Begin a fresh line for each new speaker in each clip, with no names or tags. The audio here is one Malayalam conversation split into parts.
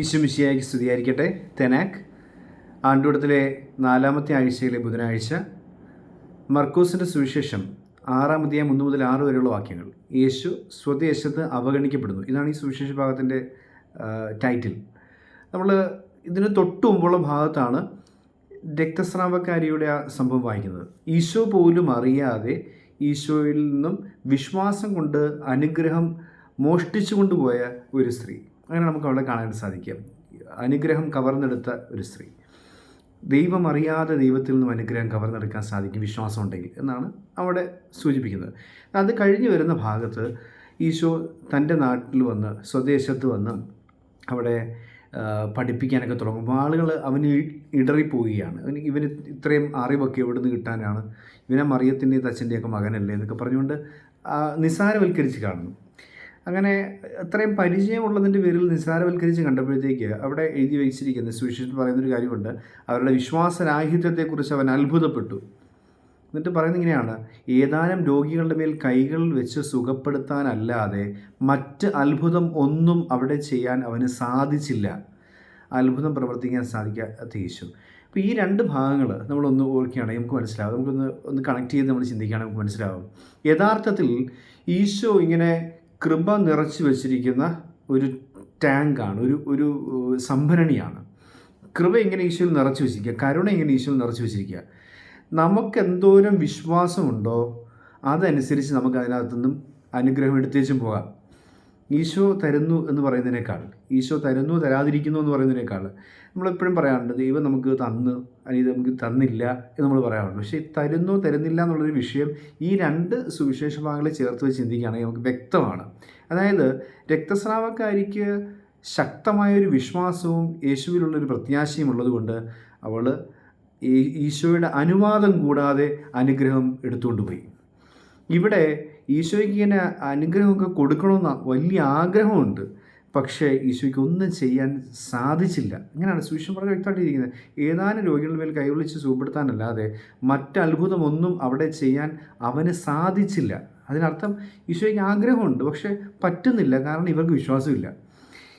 ഈശുമിശിയായിക്ക് സ്തുതിയായിരിക്കട്ടെ. തെനാക്ക് ആണ്ടുവടത്തിലെ നാലാമത്തെ ആഴ്ചയിലെ ബുധനാഴ്ച മർക്കൂസിന്റെ സുവിശേഷം ആറാം അധ്യായം ഒന്ന് മുതൽ ആറ് വരെയുള്ള വാക്യങ്ങൾ. യേശു സ്വദേശത്ത് അവഗണിക്കപ്പെടുന്നു. ഇതാണ് ഈ സുവിശേഷ ഭാഗത്തിന്റെ ടൈറ്റിൽ നമ്മൾ ഇതിന് തൊട്ട് മുമ്പുള്ള ഭാഗത്താണ് രക്തസ്രാവക്കാരിയുടെ ആ സംഭവം വായിക്കുന്നത്. ഈശോ പോലും അറിയാതെ ഈശോയിൽ നിന്നും വിശ്വാസം കൊണ്ട് അനുഗ്രഹം മോഷ്ടിച്ചു കൊണ്ടുപോയ ഒരു സ്ത്രീ. അങ്ങനെ നമുക്ക് അവിടെ കാണാൻ സാധിക്കും. അനുഗ്രഹം കവർന്നെടുത്ത ഒരു സ്ത്രീ. ദൈവം അറിയാതെ ദൈവത്തിൽ നിന്നും അനുഗ്രഹം കവർന്നെടുക്കാൻ സാധിക്കും വിശ്വാസം ഉണ്ടെങ്കിൽ എന്നാണ് അവിടെ സൂചിപ്പിക്കുന്നത്. അത് കഴിഞ്ഞു വരുന്ന ഭാഗത്ത് ഈശോ തന്റെ നാട്ടിൽ വന്ന് സ്വദേശത്ത് വന്ന് അവിടെ പഠിപ്പിക്കാനൊക്കെ തുടങ്ങുമ്പോൾ ആളുകൾ അവന് ഇടറിപ്പോവുകയാണ്. അവന് ഇവന് ഇത്രയും അറിവൊക്കെ എവിടെ നിന്ന് കിട്ടാനാണ്? ഇവനെ മറിയത്തിന്റെയും തച്ചന്റെയൊക്കെ മകനല്ലേ എന്നൊക്കെ പറഞ്ഞുകൊണ്ട് നിസ്സാരവൽക്കരിച്ച് കാണുന്നു. അങ്ങനെ അത്രയും പരിചയമുള്ളതിന്റെ പേരിൽ നിസ്സാരവൽക്കരിച്ച് കണ്ടപ്പോഴത്തേക്ക് അവിടെ എഴുതി വച്ചിരിക്കുന്ന സുവിശേഷത്തിൽ പറയുന്നൊരു കാര്യമുണ്ട്. അവരുടെ വിശ്വാസരാഹിത്യത്തെക്കുറിച്ച് അവൻ അത്ഭുതപ്പെട്ടു. എന്നിട്ട് പറയുന്നത് ഇങ്ങനെയാണ്. ഏതാനും രോഗികളുടെ മേൽ കൈകൾ വെച്ച് സുഖപ്പെടുത്താനല്ലാതെ മറ്റ് അത്ഭുതം ഒന്നും അവിടെ ചെയ്യാൻ അവന് സാധിച്ചില്ല. അത്ഭുതം പ്രവർത്തിക്കാൻ സാധിക്കാത്ത യേശു അപ്പോൾ ഈ രണ്ട് ഭാഗങ്ങൾ നമ്മളൊന്ന് ഓർക്കുകയാണെങ്കിൽ നമുക്ക് മനസ്സിലാവും. നമുക്കൊന്ന് ഒന്ന് കണക്ട് ചെയ്ത് നമ്മൾ ചിന്തിക്കുകയാണെങ്കിൽ നമുക്ക് മനസ്സിലാവും. യഥാർത്ഥത്തിൽ ഈശോ ഇങ്ങനെ കൃപ നിറച്ചു വച്ചിരിക്കുന്ന ഒരു ടാങ്കാണ് ഒരു ഒരു സംഭരണിയാണ്. കൃപ ഇങ്ങനെ ഈശോയിൽ നിറച്ചു വെച്ചിരിക്കുക കരുണ ഇങ്ങനെ ഈശോയിൽ നിറച്ചു വെച്ചിരിക്കുക. നമുക്ക് എന്തോരം വിശ്വാസമുണ്ടോ? അതനുസരിച്ച് നമുക്ക് അതിനകത്തുനിന്നും അനുഗ്രഹം എടുത്തേച്ചും പോകാം. ഈശോ തരുന്നു എന്ന് പറയുന്നതിനേക്കാൾ ഈശോ തരുന്നു തരാതിരിക്കുന്നു എന്ന് പറയുന്നതിനേക്കാൾ നമ്മളെപ്പോഴും പറയാറുണ്ട് ദൈവം നമുക്ക് തന്നു അല്ലെങ്കിൽ നമുക്ക് തന്നില്ല എന്ന് നമ്മൾ പറയാറുണ്ട്. പക്ഷേ തരുന്നു തരുന്നില്ല എന്നുള്ളൊരു വിഷയം ഈ രണ്ട് സുവിശേഷ ഭാഗങ്ങളെ ചേർത്ത് വെച്ച് ചിന്തിക്കുകയാണെങ്കിൽ നമുക്ക് വ്യക്തമാണ്. അതായത് രക്തസ്രാവക്കാരിക്ക് ശക്തമായൊരു വിശ്വാസവും യേശുവിലുള്ളൊരു പ്രത്യാശയും ഉള്ളതുകൊണ്ട് അവൾ ഈശോയുടെ അനുവാദം കൂടാതെ അനുഗ്രഹം എടുത്തുകൊണ്ട് പോയി ഇവിടെ ഈശോയ്ക്ക് ഇങ്ങനെ അനുഗ്രഹമൊക്കെ കൊടുക്കണമെന്ന വലിയ ആഗ്രഹമുണ്ട്. പക്ഷേ ഈശോയ്ക്ക് ഒന്നും ചെയ്യാൻ സാധിച്ചില്ല. ഇങ്ങനെയാണ് സുവിശേഷം പറഞ്ഞ വ്യക്തമായിട്ടിരിക്കുന്നത്. ഏതാനും രോഗികളുടെ മേൽ കൈവിളിച്ച് സുഖപ്പെടുത്താനല്ലാതെ മറ്റ് അത്ഭുതമൊന്നും അവിടെ ചെയ്യാൻ അവന് സാധിച്ചില്ല. അതിനർത്ഥം ഈശോയ്ക്ക് ആഗ്രഹമുണ്ട് പക്ഷേ പറ്റുന്നില്ല. കാരണം ഇവർക്ക് വിശ്വാസമില്ല.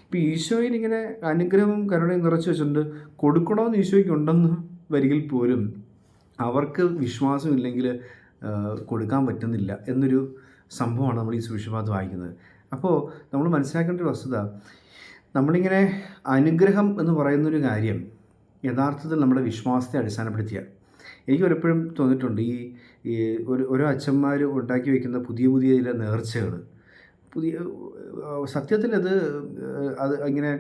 ഇപ്പോൾ ഈശോയിൽ ഇങ്ങനെ അനുഗ്രഹവും കരുണയും നിറച്ച് വെച്ചിട്ടുണ്ട്. കൊടുക്കണമെന്ന് ഈശോയ്ക്ക് ഉണ്ടെന്ന് വരികിൽ പോലും അവർക്ക് വിശ്വാസമില്ലെങ്കിൽ കൊടുക്കാൻ പറ്റുന്നില്ല എന്നൊരു സംഭവമാണ് നമ്മൾ ഈ സുവിശേഷഭാഗത്ത് വായിക്കുന്നത്. അപ്പോൾ നമ്മൾ മനസ്സിലാക്കേണ്ട ഒരു വസ്തുത നമ്മളിങ്ങനെ അനുഗ്രഹം എന്ന് പറയുന്നൊരു കാര്യം യഥാർത്ഥത്തിൽ നമ്മുടെ വിശ്വാസത്തെ അടിസ്ഥാനപ്പെടുത്തിയ. എനിക്ക് പലപ്പോഴും തോന്നിയിട്ടുണ്ട് ഈ ഈ ഒരു ഓരോ അച്ഛന്മാർ ഉണ്ടാക്കി വയ്ക്കുന്ന പുതിയ പുതിയ ചില നേർച്ചകൾ പുതിയ സത്യത്തിൽ അത് അത് ഇങ്ങനെ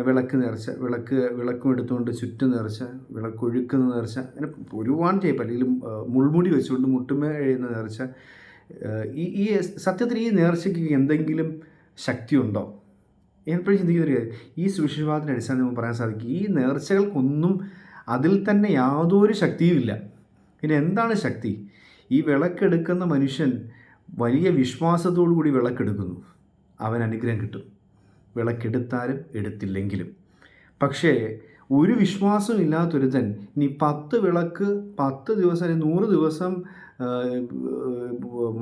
വിളക്ക് നേർച്ച വിളക്ക് വിളക്കും എടുത്തുകൊണ്ട് ചുറ്റും നേർച്ച വിളക്കൊഴുക്കുന്ന നേർച്ച അങ്ങനെ ഒരുപാട് ടൈപ്പ് അല്ലെങ്കിൽ മുൾമുടി വെച്ചുകൊണ്ട് മുട്ടുമേ എഴുതുന്ന നേർച്ച ഈ ഈ സത്യത്തിൽ ഈ നേർച്ചയ്ക്ക് എന്തെങ്കിലും ശക്തിയുണ്ടോ? എപ്പോഴും ചിന്തിക്കുന്ന ഒരു ഈ സുവിശേഷവാദത്തിന്റെ അടിസ്ഥാനത്തിൽ നമുക്ക് പറയാൻ സാധിക്കും. ഈ നേർച്ചകൾക്കൊന്നും അതിൽ തന്നെ യാതൊരു ശക്തിയുമില്ല പിന്നെ എന്താണ് ശക്തി? ഈ വിളക്കെടുക്കുന്ന മനുഷ്യൻ വലിയ വിശ്വാസത്തോടു കൂടി വിളക്കെടുക്കുന്നു. അവൻ അനുഗ്രഹം കിട്ടും. വിളക്കെടുത്താലും എടുത്തില്ലെങ്കിലും. പക്ഷേ ഒരു വിശ്വാസവും ഇല്ലാത്തൊരുത്തൻ ഇനി പത്ത് വിളക്ക് പത്ത് ദിവസം അല്ലെങ്കിൽ നൂറ് ദിവസം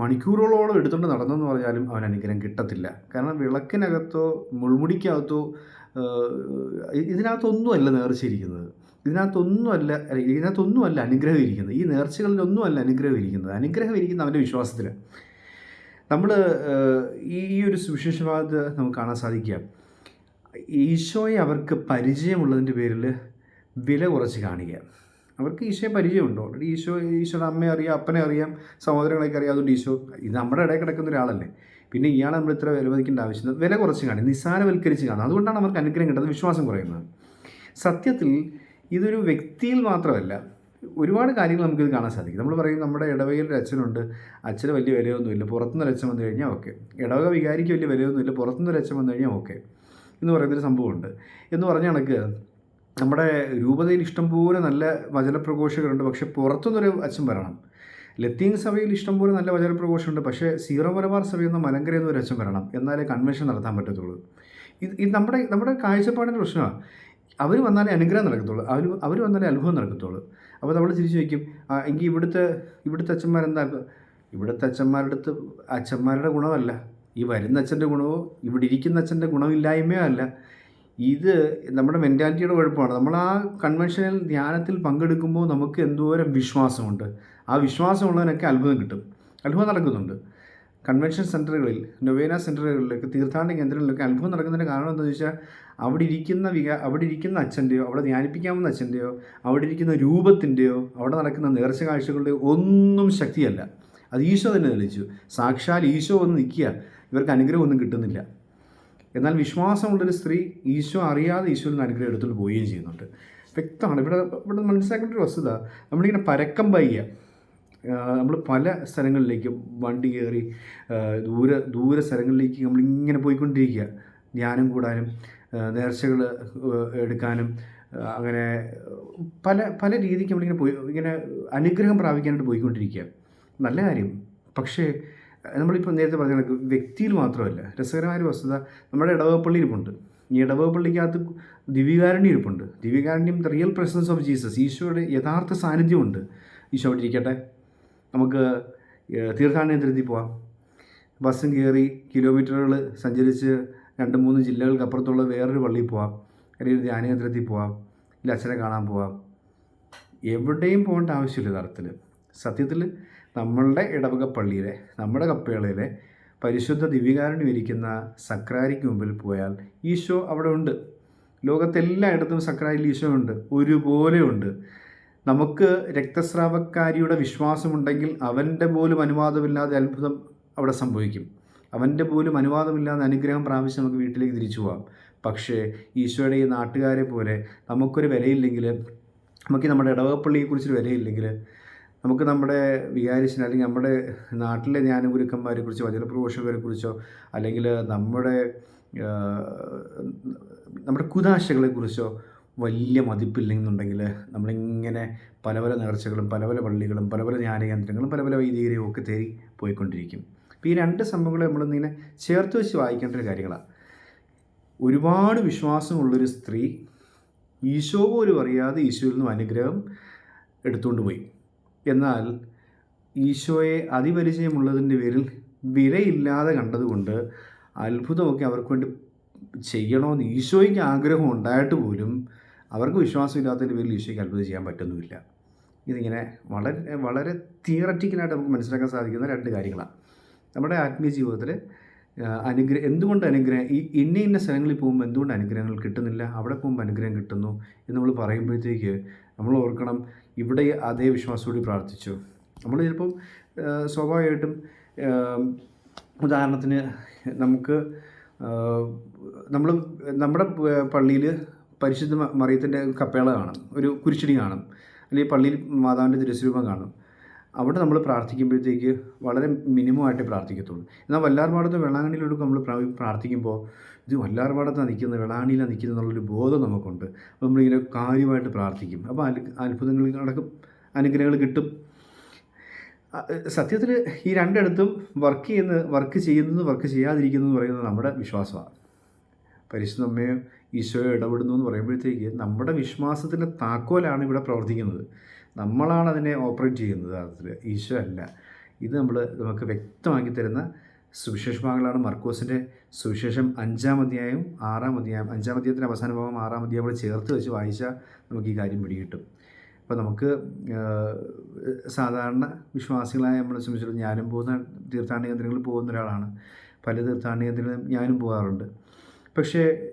മണിക്കൂറുകളോളം എടുത്തുകൊണ്ട് നടന്നെന്ന് പറഞ്ഞാലും അവൻ അനുഗ്രഹം കിട്ടത്തില്ല. കാരണം വിളക്കിനകത്തോ മുൾമുടിക്കകത്തോ ഇതിനകത്തൊന്നുമല്ല നേർച്ചയിരിക്കുന്നത് ഇതിനകത്തൊന്നുമല്ല ഇതിനകത്തൊന്നുമല്ല അനുഗ്രഹം ഇരിക്കുന്നത്. ഈ നേർച്ചകളിലൊന്നുമല്ല അനുഗ്രഹം ഇരിക്കുന്നത്. അനുഗ്രഹം ഇരിക്കുന്ന അവന്റെ വിശ്വാസത്തിൽ നമ്മൾ ഈ ഈ ഒരു സുവിശേഷവാദ നമുക്ക് കാണാൻ സാധിക്കുക ഈശോയെ അവർക്ക് പരിചയമുള്ളതിന്റെ പേരിൽ വില കുറച്ച് കാണിക്കുക അവർക്ക് ഈശോയെ പരിചയമുണ്ട്? ഓൾറെഡി ഈശോ ഈശോയുടെ അമ്മയെ അറിയാം അപ്പനെ അറിയാം സഹോദരങ്ങളൊക്കെ അറിയാം. അതുകൊണ്ട് ഈശോ ഇത് നമ്മുടെ ഇടയിൽ കിടക്കുന്ന ഒരാളല്ലേ. പിന്നെ ഇയാളെ നമ്മൾ ഇത്ര വിലമതിക്കേണ്ട ആവശ്യമില്ല. വില കുറച്ച് കാണും നിസ്സാരവൽക്കരിച്ച് കാണും അതുകൊണ്ടാണ് അവർക്ക് അനുഗ്രഹം കിട്ടുന്നത് വിശ്വാസം കുറയുന്നത്. സത്യത്തിൽ ഇതൊരു വ്യക്തിയിൽ മാത്രമല്ല ഒരുപാട് കാര്യങ്ങൾ നമുക്കിത് കാണാൻ സാധിക്കും. നമ്മൾ പറയും നമ്മുടെ ഇടവകയിൽ ഒരു അച്ഛനുണ്ട് അച്ഛന് വലിയ വിലയൊന്നുമില്ല പുറത്തുനിന്ന് അച്ഛൻ വന്നു കഴിഞ്ഞാൽ ഓക്കെ. ഇടവക വികാരിക്ക് വലിയ വിലയൊന്നുമില്ല പുറത്തുനിന്ന് ഒരു അച്ഛൻ വന്നു കഴിഞ്ഞാൽ ഓക്കെ എന്ന് പറയുന്നൊരു സംഭവമുണ്ട്. എന്ന് പറഞ്ഞ കണക്ക് നമ്മുടെ രൂപതയിൽ ഇഷ്ടംപോലെ നല്ല വചനപ്രഘോഷകരുണ്ട് പക്ഷെ പുറത്തുനിന്നൊരു അച്ഛൻ വരണം. ലത്തീൻ സഭയിൽ ഇഷ്ടംപോലെ നല്ല വചനപ്രഘോഷമുണ്ട് പക്ഷേ സീറോ മലബാർ സഭയിൽ നിന്ന് മലങ്കരയിൽ നിന്ന് ഒരു അച്ഛൻ വരണം എന്നാലേ കൺവെൻഷൻ നടത്താൻ പറ്റത്തുള്ളൂ. ഇത് ഇത് നമ്മുടെ നമ്മുടെ കാഴ്ചപ്പാടിന്റെ പ്രശ്നമാണ് അവർ വന്നാലേ അനുഗ്രഹം നടക്കത്തുള്ളൂ അവർ അവർ വന്നാലേ അനുഭവം നടക്കത്തുള്ളൂ. അപ്പോൾ നമ്മൾ തിരിച്ചു ആ, എങ്കിൽ ഇവിടുത്തെ ഇവിടുത്തെ അച്ഛന്മാരെന്താ ഇവിടുത്തെ അച്ഛന്മാരുടെ അടുത്ത് അച്ഛന്മാരുടെ ഗുണമല്ല. ഈ വരുന്ന അച്ഛന്റെ ഗുണമോ ഇവിടെ ഇരിക്കുന്ന അച്ഛന്റെ ഗുണമില്ലായ്മയോ അല്ല. ഇത് നമ്മുടെ മെന്റാലിറ്റിയുടെ കുഴപ്പമാണ്. നമ്മൾ ആ കൺവെൻഷനൽ ധ്യാനത്തിൽ പങ്കെടുക്കുമ്പോൾ നമുക്ക് എന്തോരം വിശ്വാസമുണ്ട്. ആ വിശ്വാസമുള്ളതിനൊക്കെ അത്ഭുതം കിട്ടും. അത്ഭുതം നടക്കുന്നുണ്ട്. കൺവെൻഷൻ സെന്ററുകളിൽ നൊവേന സെന്ററുകളിലൊക്കെ തീർത്ഥാടന കേന്ദ്രങ്ങളിലൊക്കെ അത്ഭുതം നടക്കുന്നതിന്റെ കാരണം എന്താണെന്ന് ചോദിച്ചാൽ അവിടെ ഇരിക്കുന്ന വിക അവിടെ ഇരിക്കുന്ന അച്ഛന്റെയോ അവിടെ ധ്യാനിപ്പിക്കാവുന്ന അച്ഛന്റെയോ അവിടെ ഇരിക്കുന്ന രൂപത്തിന്റെയോ അവിടെ നടക്കുന്ന നേർച്ച കാഴ്ചകളുടെയോ ഒന്നും ശക്തിയല്ല. അത് ഈശോ തന്നെ തെളിച്ചു സാക്ഷാൽ ഈശോ വന്ന് നിൽക്കുക ഇവർക്ക് അനുഗ്രഹമൊന്നും കിട്ടുന്നില്ല. എന്നാൽ വിശ്വാസമുള്ളൊരു സ്ത്രീ ഈശോ അറിയാതെ ഈശോയിൽ നിന്ന് അനുഗ്രഹം എടുത്തുകൊണ്ട് പോവുകയും ചെയ്യുന്നുണ്ട്. വ്യക്തമാണ്. ഇവിടെ ഇവിടെ മനസ്സിലാക്കേണ്ട ഒരു വസ്തുത നമ്മളിങ്ങനെ പരക്കം പയ്യ നമ്മൾ പല സ്ഥലങ്ങളിലേക്കും വണ്ടി കയറി ദൂര ദൂര സ്ഥലങ്ങളിലേക്ക് നമ്മളിങ്ങനെ പോയിക്കൊണ്ടിരിക്കുക. ധ്യാനം കൂടാനും നേർച്ചകൾ എടുക്കാനും അങ്ങനെ പല പല രീതിക്ക് നമ്മളിങ്ങനെ പോയി ഇങ്ങനെ അനുഗ്രഹം പ്രാപിക്കാനായിട്ട് പോയിക്കൊണ്ടിരിക്കുക. നല്ല കാര്യം. പക്ഷേ നമ്മളിപ്പോൾ നേരത്തെ പറഞ്ഞ കണക്ക് വ്യക്തിയിൽ മാത്രമല്ല രസകരമായ വസ്തുത നമ്മുടെ ഇടവകപ്പള്ളി ഇരിപ്പുണ്ട്. ഈ ഇടവപ്പള്ളിക്കകത്ത് ദിവ്യകാരുണ്യം ഇരിപ്പുണ്ട്. ദിവ്യകാരുണ്യം the real presence of Jesus ഈശോയുടെ യഥാർത്ഥ സാന്നിധ്യമുണ്ട്. ഈശോ അവിടെ ഇരിക്കട്ടെ. നമുക്ക് തീർത്ഥാടന കേന്ദ്രത്തിൽ പോവാം. ബസ്സും കയറി കിലോമീറ്ററുകൾ സഞ്ചരിച്ച് രണ്ട് മൂന്ന് ജില്ലകൾക്കപ്പുറത്തുള്ള വേറൊരു പള്ളിയിൽ പോവാം. അല്ലെങ്കിൽ ഒരു ധ്യാനകേന്ദ്രത്തിൽ പോവാം. ഇല്ല അച്ഛനെ കാണാൻ പോവാം. എവിടെയും പോകേണ്ട ആവശ്യമില്ല യഥാർത്ഥത്തിൽ. സത്യത്തിൽ നമ്മളുടെ ഇടവക പള്ളിയിലെ നമ്മുടെ കപ്പേളയിലെ പരിശുദ്ധ ദിവ്യകാരുണ്യം ഇരിക്കുന്ന സക്രാരിക്ക് മുമ്പിൽ പോയാൽ ഈശോ അവിടെ ഉണ്ട്. ലോകത്തെല്ലായിടത്തും സക്രാരിൽ ഈശോ ഉണ്ട്. ഒരുപോലെ ഉണ്ട്. നമുക്ക് രക്തസ്രാവക്കാരിയുടെ വിശ്വാസമുണ്ടെങ്കിൽ അവന്റെ പോലും അനുവാദമില്ലാതെ അത്ഭുതം അവിടെ സംഭവിക്കും. അവന്റെ പോലും അനുവാദമില്ലാതെ അനുഗ്രഹം പ്രാപിച്ച് നമുക്ക് വീട്ടിലേക്ക് തിരിച്ചു പോകാം. പക്ഷേ ഈശോയുടെ ഈ നാട്ടുകാരെ പോലെ നമുക്കൊരു വിലയില്ലെങ്കിൽ നമുക്ക് നമ്മുടെ ഇടവകപ്പള്ളിയെക്കുറിച്ചൊരു വിലയില്ലെങ്കിൽ നമുക്ക് നമ്മുടെ വികാരിച്ചിന് അല്ലെങ്കിൽ നമ്മുടെ നാട്ടിലെ ജ്ഞാനഗുരുക്കന്മാരെ കുറിച്ചോ വചനപ്രഘോഷകരെ കുറിച്ചോ അല്ലെങ്കിൽ നമ്മുടെ നമ്മുടെ കുതാശകളെ കുറിച്ചോ വലിയ മതിപ്പില്ലെന്നുണ്ടെങ്കിൽ നമ്മളിങ്ങനെ പല പല നേർച്ചകളും പല പല പള്ളികളും പല പല ജ്ഞാനകേന്ദ്രങ്ങളും പല പല വൈദികരെയും ഒക്കെ തേടി പോയിക്കൊണ്ടിരിക്കും. അപ്പോൾ ഈ രണ്ട് സംഭവങ്ങളെ നമ്മളിങ്ങനെ ചേർത്ത് വെച്ച് വായിക്കേണ്ട ഒരു കാര്യങ്ങളാണ് ഒരുപാട് വിശ്വാസമുള്ളൊരു സ്ത്രീ ഈശോ പോലും അറിയാതെ ഈശോയിൽ നിന്നും അനുഗ്രഹം എടുത്തുകൊണ്ട് പോയി. എന്നാൽ ഈശോയെ അതിപരിചയമുള്ളതിന്റെ പേരിൽ വിലയില്ലാതെ കണ്ടതുകൊണ്ട് അത്ഭുതമൊക്കെ അവർക്ക് വേണ്ടി ചെയ്യണമെന്ന് ഈശോയ്ക്ക് ആഗ്രഹം ഉണ്ടായിട്ട് പോലും അവർക്ക് വിശ്വാസമില്ലാത്തതിന്റെ പേരിൽ ഈശോയ്ക്ക് അത്ഭുതം ചെയ്യാൻ പറ്റുന്നുമില്ല. ഇതിങ്ങനെ വളരെ വളരെ തിയററ്റിക്കലായിട്ട് നമുക്ക് മനസ്സിലാക്കാൻ സാധിക്കുന്ന രണ്ട് കാര്യങ്ങളാണ്. നമ്മുടെ ആത്മീയ ജീവിതത്തിൽ അനുഗ്രഹം എന്തുകൊണ്ട് അനുഗ്രഹം ഈ ഇന്ന ഇന്ന സ്ഥലങ്ങളിൽ പോകുമ്പോൾ എന്തുകൊണ്ട് അനുഗ്രഹങ്ങൾ കിട്ടുന്നില്ല അവിടെ പോകുമ്പോൾ അനുഗ്രഹം കിട്ടുന്നു എന്ന് നമ്മൾ പറയുമ്പോഴത്തേക്ക് നമ്മൾ ഓർക്കണം ഇവിടെ അതേ വിശ്വാസത്തോടെ പ്രാർത്ഥിച്ചു. നമ്മൾ ചിലപ്പം സ്വാഭാവികമായിട്ടും ഉദാഹരണത്തിന് നമുക്ക് നമ്മൾ നമ്മുടെ പള്ളിയിൽ പരിശുദ്ധ മറിയത്തിന്റെ കപ്പേള കാണും. ഒരു കുരിശിടി കാണും. അല്ലെങ്കിൽ പള്ളിയിൽ മാതാവിന്റെ തിരുസ്വരൂപം കാണും. അവിടെ നമ്മൾ പ്രാർത്ഥിക്കുമ്പോഴത്തേക്ക് വളരെ മിനിമമായിട്ട് പ്രാർത്ഥിക്കത്തുള്ളൂ. എന്നാൽ വല്ലാർപാടത്ത് വെള്ളാങ്കണ്ണിയിലൊക്കെ നമ്മൾ പ്രാ- പ്രാർത്ഥിക്കുമ്പോൾ ഇത് വല്ലാർപാടത്താണ് നിൽക്കുന്നത് വെള്ളാങ്കണ്ണിയിലാണ് നിൽക്കുന്നത് എന്നുള്ളൊരു ബോധം നമുക്കുണ്ട്. അപ്പോൾ നമ്മളിങ്ങനെ കാര്യമായിട്ട് പ്രാർത്ഥിക്കും. അപ്പോൾ അത്ഭുതങ്ങൾ നടക്കും. അനുഗ്രഹങ്ങൾ കിട്ടും. സത്യത്തിൽ ഈ രണ്ടിടത്തും വർക്ക് ചെയ്യുന്ന വർക്ക് ചെയ്യുന്നത് വർക്ക് ചെയ്യാതിരിക്കുന്നു എന്ന് പറയുന്നത് നമ്മുടെ വിശ്വാസമാണ്. പരിശുദ്ധ ഈശോയോ ഇടപെടുന്നു എന്ന് പറയുമ്പോഴത്തേക്ക് നമ്മുടെ വിശ്വാസത്തിന്റെ താക്കോലാണ് ഇവിടെ പ്രവർത്തിക്കുന്നത്. നമ്മളാണ് അതിനെ ഓപ്പറേറ്റ് ചെയ്യുന്നത്. അതിൽ ഈശോ അല്ല. ഇത് നമ്മൾ നമുക്ക് വ്യക്തമാക്കി തരുന്ന സുവിശേഷഭാഗങ്ങളാണ് മർക്കോസിന്റെ സുവിശേഷം അഞ്ചാം അധ്യായം ആറാം അധ്യായം അഞ്ചാം അധ്യായത്തിന്റെ അവസാന ഭാഗം ആറാം അധ്യായം കൂടെ ചേർത്ത് വെച്ച് വായിച്ചാൽ നമുക്ക് ഈ കാര്യം പിടികിട്ടും. അപ്പോൾ നമുക്ക് സാധാരണ വിശ്വാസികളായ നമ്മളെ സംബന്ധിച്ചിടത്തോളം ഞാനും പോകുന്ന തീർത്ഥാടന കേന്ദ്രങ്ങളിൽ പോകുന്ന ഒരാളാണ്. പല തീർത്ഥാടന കേന്ദ്രങ്ങളിലും ഞാനും പോകാറുണ്ട്. പക്ഷേ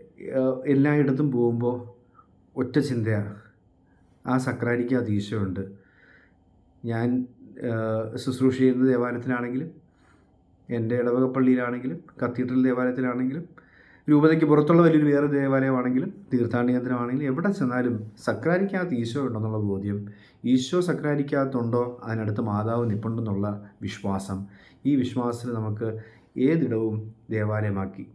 എല്ലായിടത്തും പോകുമ്പോൾ ഒറ്റ ചിന്തയാണ്. ആ സക്രാരിക്കകത്ത് ഈശോയുണ്ട് ഞാൻ ശുശ്രൂഷ ചെയ്യുന്ന ദേവാലയത്തിലാണെങ്കിലും എന്റെ ഇടവകപ്പള്ളിയിലാണെങ്കിലും കത്തീഡ്രൽ ദേവാലയത്തിലാണെങ്കിലും രൂപതയ്ക്ക് പുറത്തുള്ള വലിയൊരു വേറെ ദേവാലയമാണെങ്കിലും തീർത്ഥാടന കേന്ദ്രമാണെങ്കിലും എവിടെ ചെന്നാലും സക്രാരിക്കകത്ത് ഈശോ ഉണ്ടെന്നുള്ള ബോധ്യം ഈശോ സക്രാരിക്കകത്തുണ്ടോ അതിനടുത്ത് മാതാവ് നിപ്പുണ്ടെന്നുള്ള വിശ്വാസം ഈ വിശ്വാസത്തിൽ നമുക്ക് ഏതിടവും ദേവാലയമാക്കി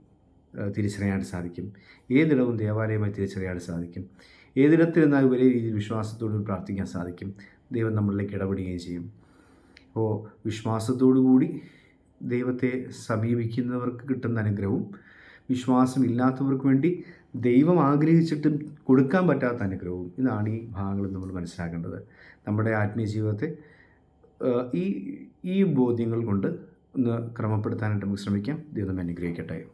തിരിച്ചറിയാൻ സാധിക്കും. ഏതിടവും ദേവാലയമായി തിരിച്ചറിയാൻ സാധിക്കും. ഏതിടത്തിരുന്നാൽ വലിയ രീതിയിൽ വിശ്വാസത്തോട് പ്രാർത്ഥിക്കാൻ സാധിക്കും. ദൈവം നമ്മളിലേക്ക് ഇടപെടുകയും ചെയ്യും. അപ്പോൾ വിശ്വാസത്തോടു കൂടി ദൈവത്തെ സമീപിക്കുന്നവർക്ക് കിട്ടുന്ന അനുഗ്രഹവും വിശ്വാസം ഇല്ലാത്തവർക്ക് വേണ്ടി ദൈവം ആഗ്രഹിച്ചിട്ടും കൊടുക്കാൻ പറ്റാത്ത അനുഗ്രഹവും ഇതാണ് ഈ ഭാഗങ്ങൾ നമ്മൾ മനസ്സിലാക്കേണ്ടത്. നമ്മുടെ ആത്മീയ ജീവിതത്തെ ഈ ഈ ബോധ്യങ്ങൾ കൊണ്ട് ഒന്ന് ക്രമപ്പെടുത്താനായിട്ട് നമുക്ക് ശ്രമിക്കാം. ദൈവം അനുഗ്രഹിക്കട്ടെ.